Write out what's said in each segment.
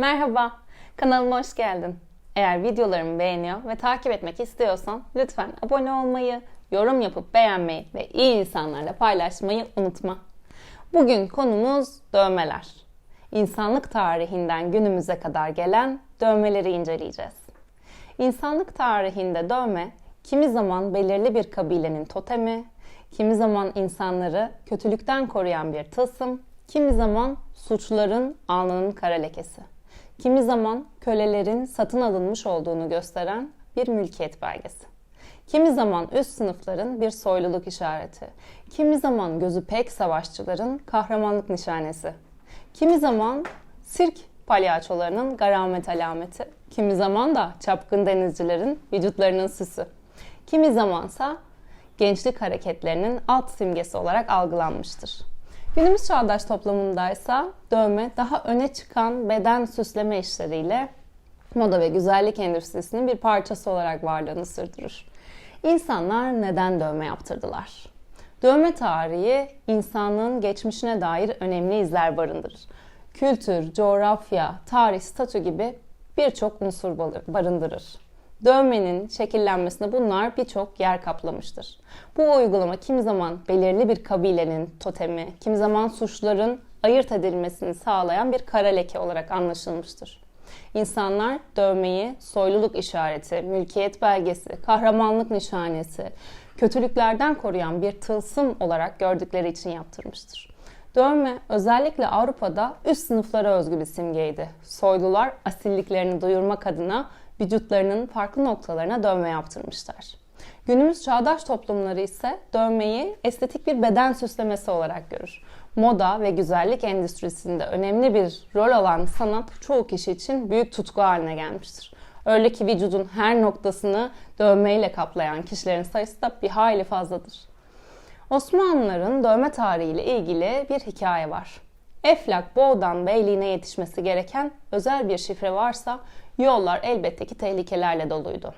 Merhaba, kanalıma hoş geldin. Eğer videolarımı beğeniyor ve takip etmek istiyorsan lütfen abone olmayı, yorum yapıp beğenmeyi ve iyi insanlarla paylaşmayı unutma. Bugün konumuz dövmeler. İnsanlık tarihinden günümüze kadar gelen dövmeleri inceleyeceğiz. İnsanlık tarihinde dövme kimi zaman belirli bir kabilenin totemi, kimi zaman insanları kötülükten koruyan bir tılsım, kimi zaman suçluların alnının kara lekesi, kimi zaman kölelerin satın alınmış olduğunu gösteren bir mülkiyet belgesi. Kimi zaman üst sınıfların bir soyluluk işareti, kimi zaman gözü pek savaşçıların kahramanlık nişanesi, kimi zaman sirk palyaçolarının garamet alameti, kimi zaman da çapkın denizcilerin vücutlarının süsü, kimi zamansa gençlik hareketlerinin alt simgesi olarak algılanmıştır. Günümüz çağdaş toplumundaysa dövme daha öne çıkan beden süsleme işleriyle moda ve güzellik endüstrisinin bir parçası olarak varlığını sürdürür. İnsanlar neden dövme yaptırdılar? Dövme tarihi insanlığın geçmişine dair önemli izler barındırır. Kültür, coğrafya, tarih, statü gibi birçok unsur barındırır. Dövmenin şekillenmesinde bunlar birçok yer kaplamıştır. Bu uygulama kimi zaman belirli bir kabilenin totemi, kimi zaman suçların ayırt edilmesini sağlayan bir kara leke olarak anlaşılmıştır. İnsanlar dövmeyi soyluluk işareti, mülkiyet belgesi, kahramanlık nişanesi, kötülüklerden koruyan bir tılsım olarak gördükleri için yaptırmıştır. Dövme özellikle Avrupa'da üst sınıflara özgü bir simgeydi. Soylular asilliklerini duyurmak adına vücutlarının farklı noktalarına dövme yaptırmışlar. Günümüz çağdaş toplumları ise dövmeyi estetik bir beden süslemesi olarak görür. Moda ve güzellik endüstrisinde önemli bir rol alan sanat çoğu kişi için büyük tutku haline gelmiştir. Öyle ki vücudun her noktasını dövmeyle kaplayan kişilerin sayısı da bir hayli fazladır. Osmanlıların dövme tarihiyle ilgili bir hikaye var. Eflak Boğdan Beyliğine yetişmesi gereken özel bir şifre varsa yollar elbette ki tehlikelerle doluydu.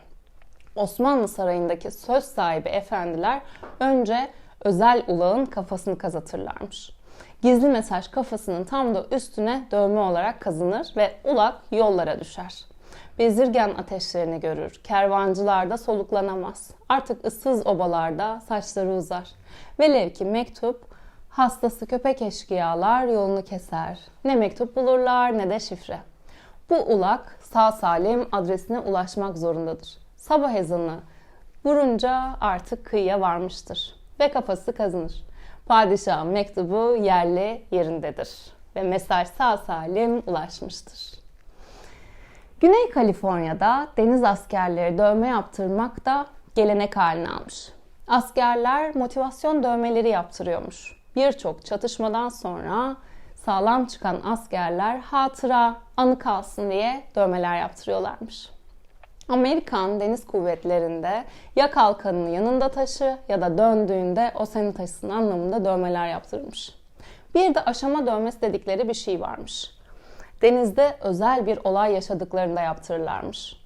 Osmanlı Sarayı'ndaki söz sahibi efendiler önce özel ulağın kafasını kazatırlarmış. Gizli mesaj kafasının tam da üstüne dövme olarak kazınır ve ulak yollara düşer. Bezirgen ateşlerini görür, kervancılarda soluklanamaz. Artık ıssız obalarda saçları uzar. Velev ki mektup hastası köpek eşkıyalar yolunu keser. Ne mektup bulurlar ne de şifre. Bu ulak sağ salim adresine ulaşmak zorundadır. Sabah ezanı vurunca artık kıyıya varmıştır ve kafası kazınır. Padişah mektubu yerli yerindedir ve mesaj sağ salim ulaşmıştır. Güney Kaliforniya'da deniz askerleri dövme yaptırmak da gelenek haline almış. Askerler motivasyon dövmeleri yaptırıyormuş. Birçok çatışmadan sonra sağlam çıkan askerler hatıra, anı kalsın diye dövmeler yaptırıyorlarmış. Amerikan Deniz Kuvvetleri'nde ya kalkanını yanında taşı ya da döndüğünde o seni taşısın anlamında dövmeler yaptırılmış. Bir de aşama dövmesi dedikleri bir şey varmış. Denizde özel bir olay yaşadıklarında yaptırırlarmış.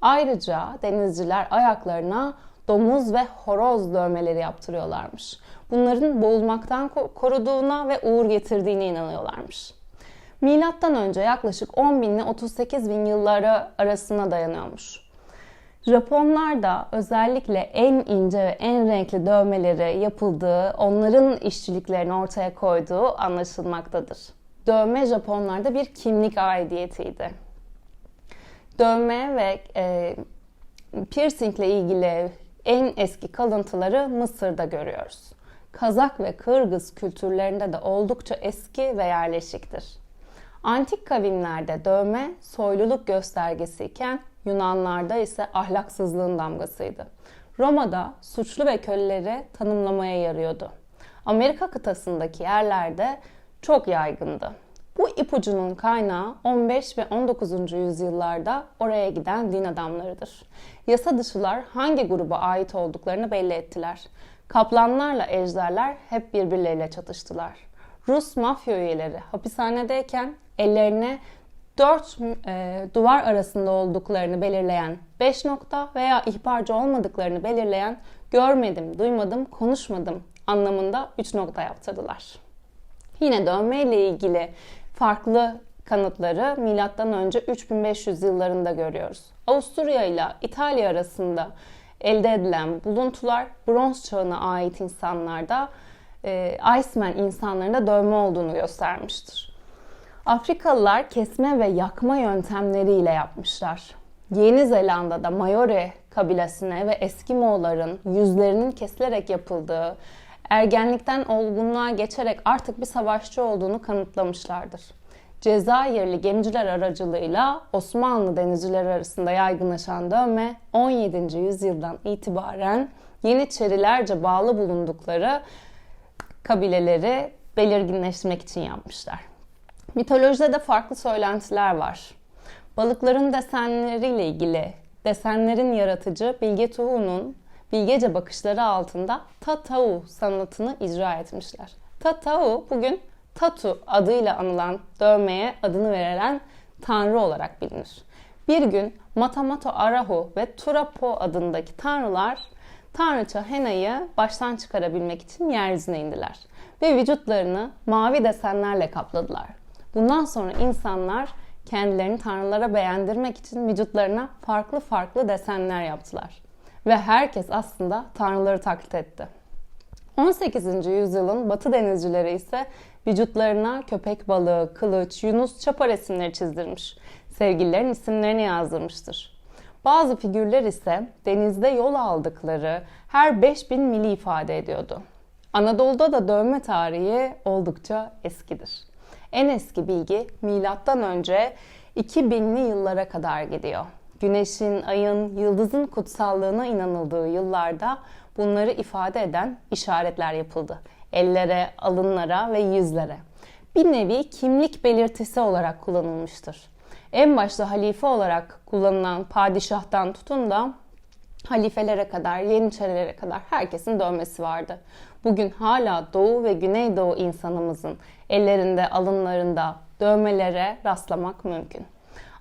Ayrıca denizciler ayaklarına domuz ve horoz dövmeleri yaptırıyorlarmış. Bunların boğulmaktan koruduğuna ve uğur getirdiğine inanıyorlarmış. Milattan önce yaklaşık 10 bin ile 38 bin yılları arasına dayanıyormuş. Japonlar da özellikle en ince ve en renkli dövmeleri yapıldığı, onların işçiliklerini ortaya koyduğu anlaşılmaktadır. Dövme Japonlarda bir kimlik aidiyetiydi. Dövme ve e, piercingle ilgili en eski kalıntıları Mısır'da görüyoruz. Kazak ve Kırgız kültürlerinde de oldukça eski ve yerleşiktir. Antik kavimlerde dövme soyluluk göstergesiyken Yunanlarda ise ahlaksızlığın damgasıydı. Roma'da suçlu ve köleleri tanımlamaya yarıyordu. Amerika kıtasındaki yerlerde çok yaygındı. Bu ipucunun kaynağı 15 ve 19. yüzyıllarda oraya giden din adamlarıdır. Yasa dışılar hangi gruba ait olduklarını belli ettiler. Kaplanlarla ejderler hep birbirleriyle çatıştılar. Rus mafya üyeleri hapishanedeyken ellerine dört e, duvar arasında olduklarını belirleyen 5 nokta veya ihbarcı olmadıklarını belirleyen görmedim, duymadım, konuşmadım anlamında 3 nokta yaptırdılar. Yine dövme ile ilgili farklı kanıtları M.Ö. 3500 yıllarında görüyoruz. Avusturya ile İtalya arasında elde edilen buluntular bronz çağına ait insanlarda e, Iceman insanlarında dövme olduğunu göstermiştir. Afrikalılar kesme ve yakma yöntemleriyle yapmışlar. Yeni Zelanda'da Maori kabilesine ve Eskimoların yüzlerinin kesilerek yapıldığı, ergenlikten olgunluğa geçerek artık bir savaşçı olduğunu kanıtlamışlardır. Cezayirli gemiciler aracılığıyla Osmanlı denizcileri arasında yaygınlaşan dövme 17. yüzyıldan itibaren Yeniçerilerce bağlı bulundukları kabileleri belirginleştirmek için yapmışlar. Mitolojide de farklı söylentiler var. Balıkların desenleriyle ilgili desenlerin yaratıcı Bilge Tuğu'nun bilgece bakışları altında Tatau sanatını icra etmişler. Tatau bugün Tatu adıyla anılan dövmeye adını verilen tanrı olarak bilinir. Bir gün Matamato Arahu ve Turapo adındaki tanrılar tanrıça Hena'yı baştan çıkarabilmek için yeryüzüne indiler ve vücutlarını mavi desenlerle kapladılar. Bundan sonra insanlar kendilerini tanrılara beğendirmek için vücutlarına farklı farklı desenler yaptılar. Ve herkes aslında tanrıları taklit etti. 18. yüzyılın batı denizcileri ise vücutlarına köpek balığı, kılıç, yunus, çapa resimleri çizdirmiş. Sevgililerin isimlerini yazdırmıştır. Bazı figürler ise denizde yol aldıkları her 5000 mili ifade ediyordu. Anadolu'da da dövme tarihi oldukça eskidir. En eski bilgi milattan önce 2000'li yıllara kadar gidiyor. Güneşin, ayın, yıldızın kutsallığına inanıldığı yıllarda bunları ifade eden işaretler yapıldı. Ellere, alınlara ve yüzlere. Bir nevi kimlik belirtisi olarak kullanılmıştır. En başta halife olarak kullanılan padişahtan tutun da halifelere kadar, yeniçerilere kadar herkesin dövmesi vardı. Bugün hala Doğu ve Güneydoğu insanımızın ellerinde, alınlarında dövmelere rastlamak mümkün.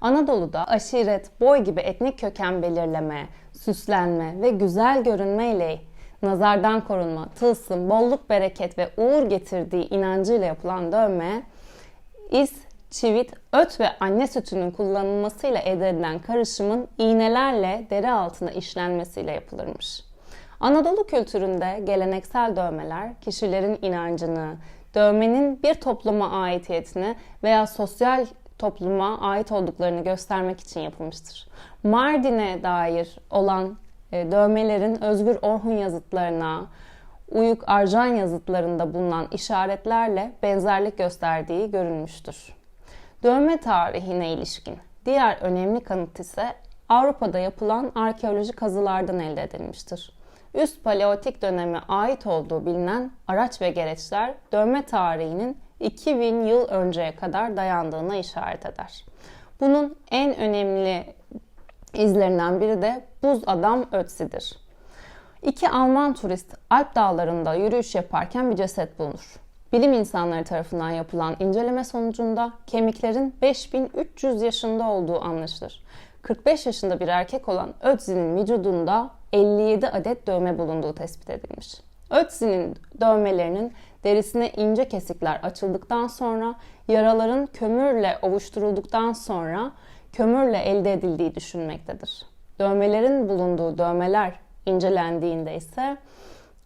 Anadolu'da aşiret, boy gibi etnik köken belirleme, süslenme ve güzel görünme ile nazardan korunma, tılsım, bolluk, bereket ve uğur getirdiği inancıyla yapılan dövme, is, çivit, öt ve anne sütünün kullanılmasıyla elde edilen karışımın iğnelerle deri altına işlenmesiyle yapılırmış. Anadolu kültüründe geleneksel dövmeler kişilerin inancını, dövmenin bir topluma aidiyetini veya sosyal topluma ait olduklarını göstermek için yapılmıştır. Mardin'e dair olan dövmelerin Özgür Orhun yazıtlarına, Uyuk Arjan yazıtlarında bulunan işaretlerle benzerlik gösterdiği görülmüştür. Dövme tarihine ilişkin diğer önemli kanıt ise Avrupa'da yapılan arkeolojik kazılardan elde edilmiştir. Üst Paleolitik döneme ait olduğu bilinen araç ve gereçler dövme tarihinin 2000 yıl önceye kadar dayandığına işaret eder. Bunun en önemli izlerinden biri de Buz Adam Ötzi'dir. İki Alman turist Alp dağlarında yürüyüş yaparken bir ceset bulunur. Bilim insanları tarafından yapılan inceleme sonucunda kemiklerin 5300 yaşında olduğu anlaşılır. 45 yaşında bir erkek olan Ötzi'nin vücudunda 57 adet dövme bulunduğu tespit edilmiş. Ötzi'nin dövmelerinin derisine ince kesikler açıldıktan sonra yaraların kömürle ovuşturulduktan sonra kömürle elde edildiği düşünmektedir. Dövmelerin bulunduğu dövmeler incelendiğinde ise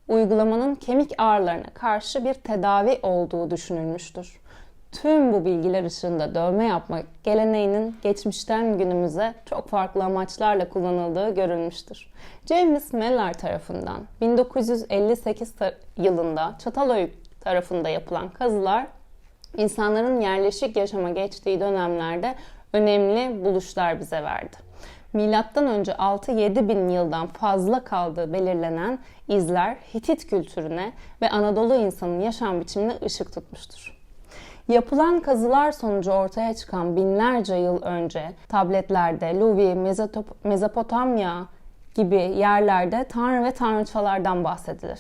uygulamanın kemik ağrılarına karşı bir tedavi olduğu düşünülmüştür. Tüm bu bilgiler ışığında dövme yapmak geleneğinin geçmişten günümüze çok farklı amaçlarla kullanıldığı görülmüştür. James Mellor tarafından 1958 yılında Çatalhöyük tarafında yapılan kazılar insanların yerleşik yaşama geçtiği dönemlerde önemli buluşlar bize verdi. Milattan önce 6-7 bin yıldan fazla kaldığı belirlenen izler Hitit kültürüne ve Anadolu insanın yaşam biçimine ışık tutmuştur. Yapılan kazılar sonucu ortaya çıkan binlerce yıl önce tabletlerde Luvi, Mezopotamya gibi yerlerde tanrı ve tanrıçalardan bahsedilir.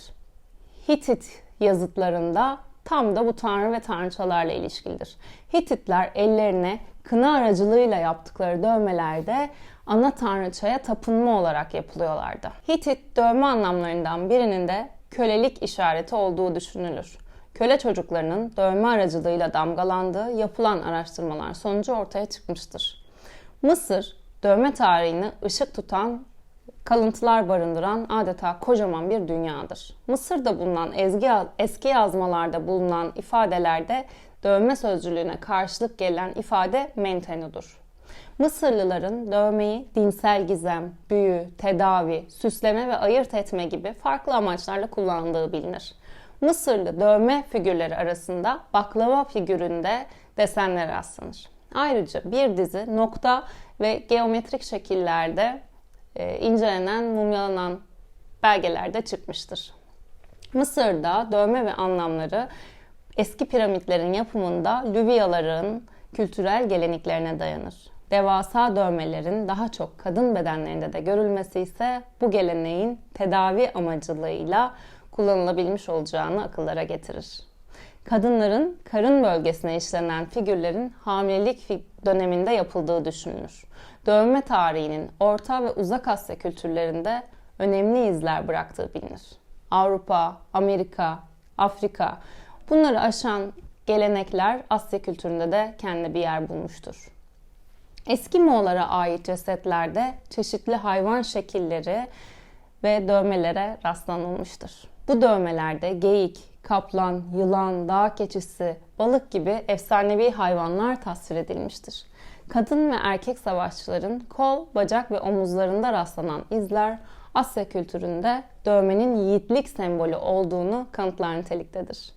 Hitit yazıtlarında tam da bu tanrı ve tanrıçalarla ilişkilidir. Hititler ellerine kına aracılığıyla yaptıkları dövmelerde ana tanrıçaya tapınma olarak yapılıyorlardı. Hitit dövme anlamlarından birinin de kölelik işareti olduğu düşünülür. köle çocuklarının dövme aracılığıyla damgalandığı yapılan araştırmalar sonucu ortaya çıkmıştır. Mısır, dövme tarihini ışık tutan kalıntılar barındıran adeta kocaman bir dünyadır. Mısır'da bulunan ezgi, eski yazmalarda bulunan ifadelerde dövme sözcülüğüne karşılık gelen ifade mentenudur. Mısırlıların dövmeyi dinsel gizem, büyü, tedavi, süsleme ve ayırt etme gibi farklı amaçlarla kullandığı bilinir. Mısırlı dövme figürleri arasında baklava figüründe desenler rastlanır. Ayrıca bir dizi nokta ve geometrik şekillerde incelenen, mumyalanan belgelerde çıkmıştır. Mısır'da dövme ve anlamları eski piramitlerin yapımında Lübyaların kültürel geleneklerine dayanır. Devasa dövmelerin daha çok kadın bedenlerinde de görülmesi ise bu geleneğin tedavi amacılığıyla kullanılabilmiş olacağını akıllara getirir. Kadınların karın bölgesine işlenen figürlerin hamilelik döneminde yapıldığı düşünülür. Dövme tarihinin Orta ve Uzak Asya kültürlerinde önemli izler bıraktığı bilinir. Avrupa, Amerika, Afrika bunları aşan gelenekler Asya kültüründe de kendi bir yer bulmuştur. Eski Moğollara ait cesetlerde çeşitli hayvan şekilleri ve dövmelere rastlanılmıştır. Bu dövmelerde geyik, kaplan, yılan, dağ keçisi, balık gibi efsanevi hayvanlar tasvir edilmiştir. Kadın ve erkek savaşçıların kol, bacak ve omuzlarında rastlanan izler Asya kültüründe dövmenin yiğitlik sembolü olduğunu kanıtlar niteliktedir.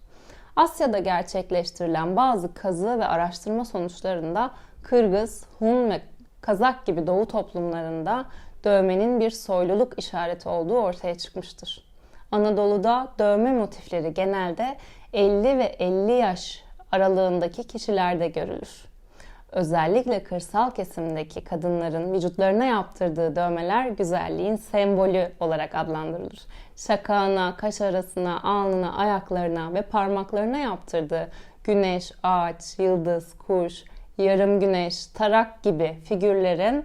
Asya'da gerçekleştirilen bazı kazı ve araştırma sonuçlarında Kırgız, Hun ve Kazak gibi doğu toplumlarında dövmenin bir soyluluk işareti olduğu ortaya çıkmıştır. Anadolu'da dövme motifleri genelde 50 ve 50 yaş aralığındaki kişilerde görülür. Özellikle kırsal kesimdeki kadınların vücutlarına yaptırdığı dövmeler güzelliğin sembolü olarak adlandırılır. Şakağına, kaş arasına, alnına, ayaklarına ve parmaklarına yaptırdığı güneş, ağaç, yıldız, kuş, yarım güneş, tarak gibi figürlerin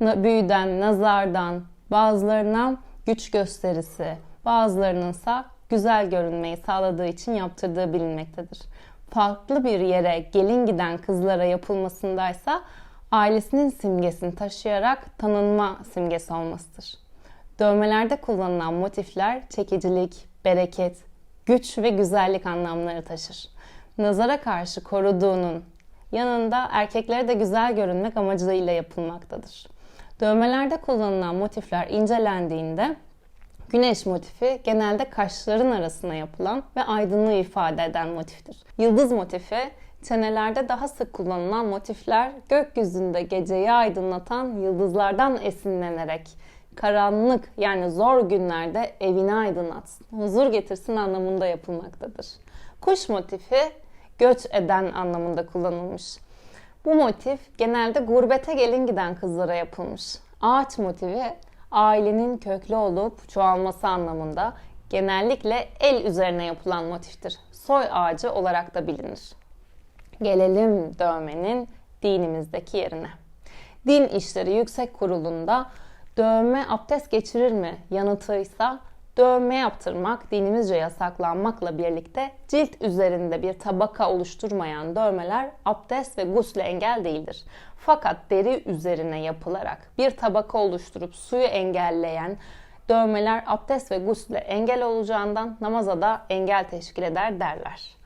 büyüden, nazardan, bazılarına güç gösterisi, bazılarının ise güzel görünmeyi sağladığı için yaptırdığı bilinmektedir. Farklı bir yere gelin giden kızlara yapılmasındaysa ailesinin simgesini taşıyarak tanınma simgesi olmasıdır. Dövmelerde kullanılan motifler çekicilik, bereket, güç ve güzellik anlamları taşır. Nazara karşı koruduğunun yanında erkeklere de güzel görünmek amacıyla yapılmaktadır. Dövmelerde kullanılan motifler incelendiğinde Güneş motifi genelde kaşların arasına yapılan ve aydınlığı ifade eden motiftir. Yıldız motifi çenelerde daha sık kullanılan motifler gökyüzünde geceyi aydınlatan yıldızlardan esinlenerek karanlık yani zor günlerde evini aydınlatsın, huzur getirsin anlamında yapılmaktadır. Kuş motifi göç eden anlamında kullanılmış. Bu motif genelde gurbete gelin giden kızlara yapılmış. Ağaç motifi ailenin köklü olup çoğalması anlamında genellikle el üzerine yapılan motiftir. Soy ağacı olarak da bilinir. Gelelim dövmenin dinimizdeki yerine. Din İşleri Yüksek Kurulu'nda dövme abdest geçirir mi yanıtıysa dövme yaptırmak dinimizce yasaklanmakla birlikte cilt üzerinde bir tabaka oluşturmayan dövmeler abdest ve gusle engel değildir. Fakat deri üzerine yapılarak bir tabaka oluşturup suyu engelleyen dövmeler abdest ve gusle engel olacağından namaza da engel teşkil eder derler.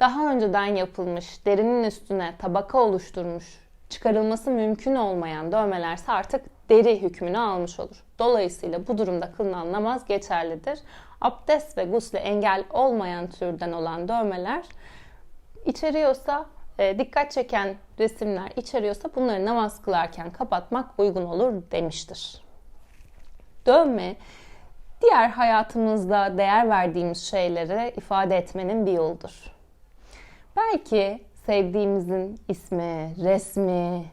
Daha önceden yapılmış derinin üstüne tabaka oluşturmuş çıkarılması mümkün olmayan dövmelerse artık deri hükmünü almış olur. Dolayısıyla bu durumda kılınan namaz geçerlidir. Abdest ve gusle engel olmayan türden olan dövmeler içeriyorsa e, dikkat çeken resimler içeriyorsa bunları namaz kılarken kapatmak uygun olur demiştir. Dövme diğer hayatımızda değer verdiğimiz şeyleri ifade etmenin bir yoludur. Belki sevdiğimizin ismi, resmi,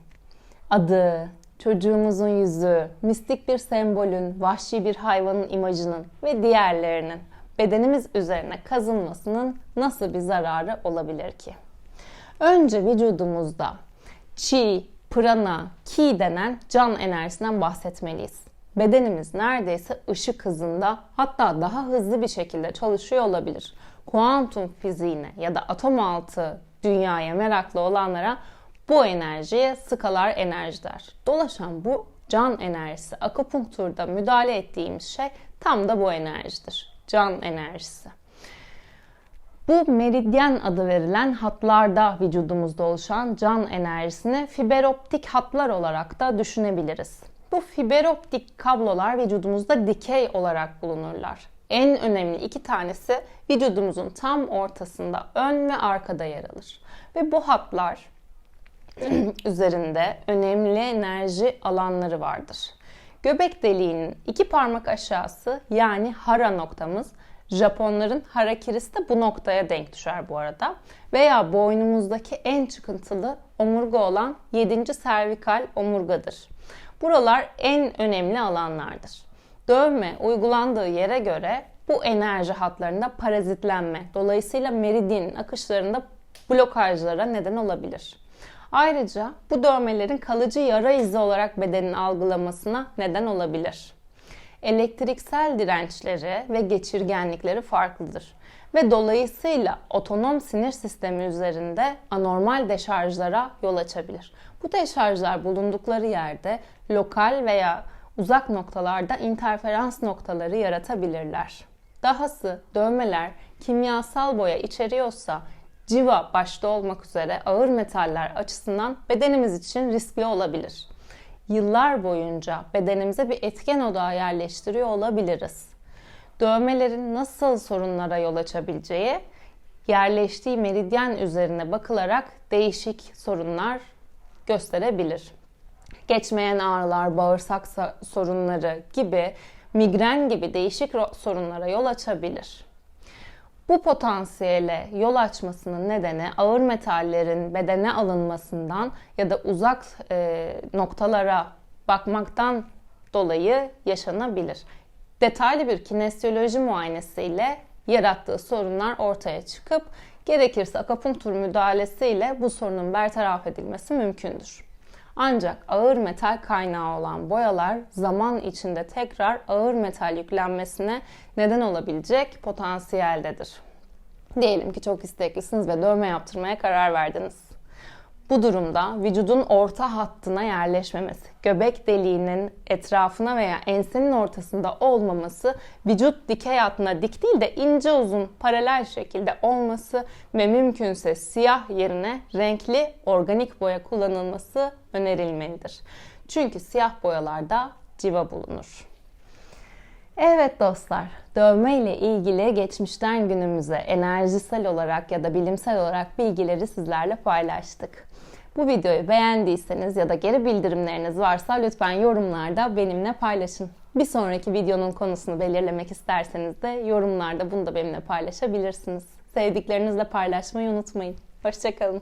adı, çocuğumuzun yüzü, mistik bir sembolün, vahşi bir hayvanın imajının ve diğerlerinin bedenimiz üzerine kazınmasının nasıl bir zararı olabilir ki? Önce vücudumuzda chi, prana, ki denen can enerjisinden bahsetmeliyiz. Bedenimiz neredeyse ışık hızında hatta daha hızlı bir şekilde çalışıyor olabilir. kuantum fiziğine ya da atom altı dünyaya meraklı olanlara bu enerjiye skalar enerji der. Dolaşan bu can enerjisi, akupunkturda müdahale ettiğimiz şey tam da bu enerjidir. Can enerjisi. Bu meridyen adı verilen hatlarda vücudumuzda oluşan can enerjisini fiberoptik hatlar olarak da düşünebiliriz. Bu fiberoptik kablolar vücudumuzda dikey olarak bulunurlar. En önemli iki tanesi vücudumuzun tam ortasında ön ve arkada yer alır. Ve bu hatlar üzerinde önemli enerji alanları vardır. Göbek deliğinin iki parmak aşağısı yani hara noktamız Japonların harakirisi de bu noktaya denk düşer bu arada. Veya boynumuzdaki en çıkıntılı omurga olan 7. servikal omurgadır. Buralar en önemli alanlardır. Dövme uygulandığı yere göre bu enerji hatlarında parazitlenme, dolayısıyla meridyenin akışlarında blokajlara neden olabilir. Ayrıca bu dövmelerin kalıcı yara izi olarak bedenin algılamasına neden olabilir. Elektriksel dirençleri ve geçirgenlikleri farklıdır ve dolayısıyla otonom sinir sistemi üzerinde anormal deşarjlara yol açabilir. Bu deşarjlar bulundukları yerde lokal veya uzak noktalarda interferans noktaları yaratabilirler. Dahası dövmeler kimyasal boya içeriyorsa civa başta olmak üzere ağır metaller açısından bedenimiz için riskli olabilir. Yıllar boyunca bedenimize bir etken odağı yerleştiriyor olabiliriz. Dövmelerin nasıl sorunlara yol açabileceği yerleştiği meridyen üzerine bakılarak değişik sorunlar gösterebilir. Geçmeyen ağrılar, bağırsak sorunları gibi migren gibi değişik sorunlara yol açabilir. Bu potansiyele yol açmasının nedeni ağır metallerin bedene alınmasından ya da uzak e, noktalara bakmaktan dolayı yaşanabilir. Detaylı bir kinesyoloji muayenesiyle yarattığı sorunlar ortaya çıkıp gerekirse akupunktur müdahalesiyle bu sorunun bertaraf edilmesi mümkündür. Ancak ağır metal kaynağı olan boyalar zaman içinde tekrar ağır metal yüklenmesine neden olabilecek potansiyeldedir. Diyelim ki çok isteklisiniz ve dövme yaptırmaya karar verdiniz. Bu durumda vücudun orta hattına yerleşmemesi, göbek deliğinin etrafına veya ensenin ortasında olmaması, vücut dikey hattına dik değil de ince uzun paralel şekilde olması ve mümkünse siyah yerine renkli organik boya kullanılması önerilmelidir. Çünkü siyah boyalarda civa bulunur. Evet dostlar, dövme ile ilgili geçmişten günümüze enerjisel olarak ya da bilimsel olarak bilgileri sizlerle paylaştık. Bu videoyu beğendiyseniz ya da geri bildirimleriniz varsa lütfen yorumlarda benimle paylaşın. Bir sonraki videonun konusunu belirlemek isterseniz de yorumlarda bunu da benimle paylaşabilirsiniz. Sevdiklerinizle paylaşmayı unutmayın. Hoşçakalın.